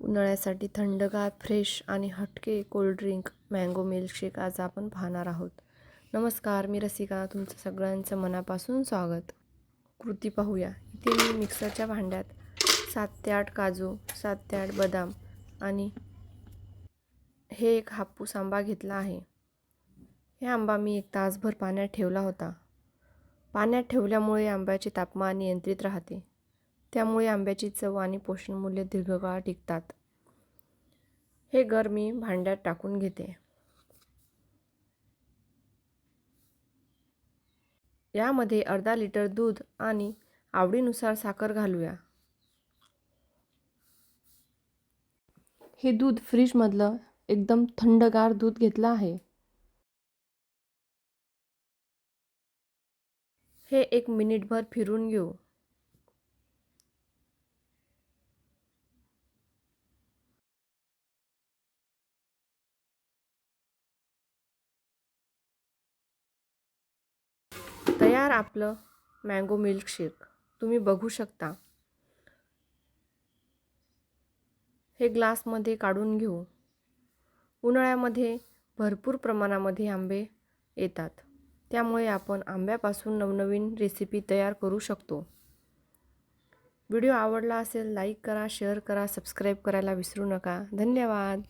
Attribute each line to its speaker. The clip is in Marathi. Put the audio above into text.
Speaker 1: उन्हाळ्यासाठी थंडगार फ्रेश आणि हटके कोल्ड्रिंक मँगो मिल्कशेक आज आपण पाहणार आहोत. नमस्कार मी रसिका. तुमचं सगळ्यांचं मनापासून स्वागत. कृती पाहूया. इथे मी मिक्सरच्या भांड्यात सात ते आठ काजू सात ते आठ बदाम आणि हे एक हापूस आंबा घेतला आहे. हे आंबा मी एक तासभर पाण्यात ठेवला होता. पाण्यात ठेवल्यामुळे आंब्याचे तापमान नियंत्रित राहते. त्यामुळे आंब्याची चव आणि पोषणमूल्य दीर्घकाळ टिकतात. हे गर मी भांड्यात टाकून घेते. यामध्ये अर्धा लिटर दूध आणि आवडीनुसार साखर घालूया. हे दूध फ्रीजमधलं एकदम थंडगार दूध घेतलं आहे. हे एक मिनिटभर फिरून घेऊ. तयार आपलं मँगो मिल्कशेक तुम्ही बघू शकता. हे ग्लासमध्ये काढून घेऊ. उन्हाळ्यामध्ये भरपूर प्रमाणामध्ये आंबे येतात. त्यामुळे आपण आंब्यापासून नवनवीन रेसिपी तयार करू शकतो. व्हिडिओ आवडला असेल लाईक करा शेअर करा सबस्क्राईब करायला विसरू नका. धन्यवाद!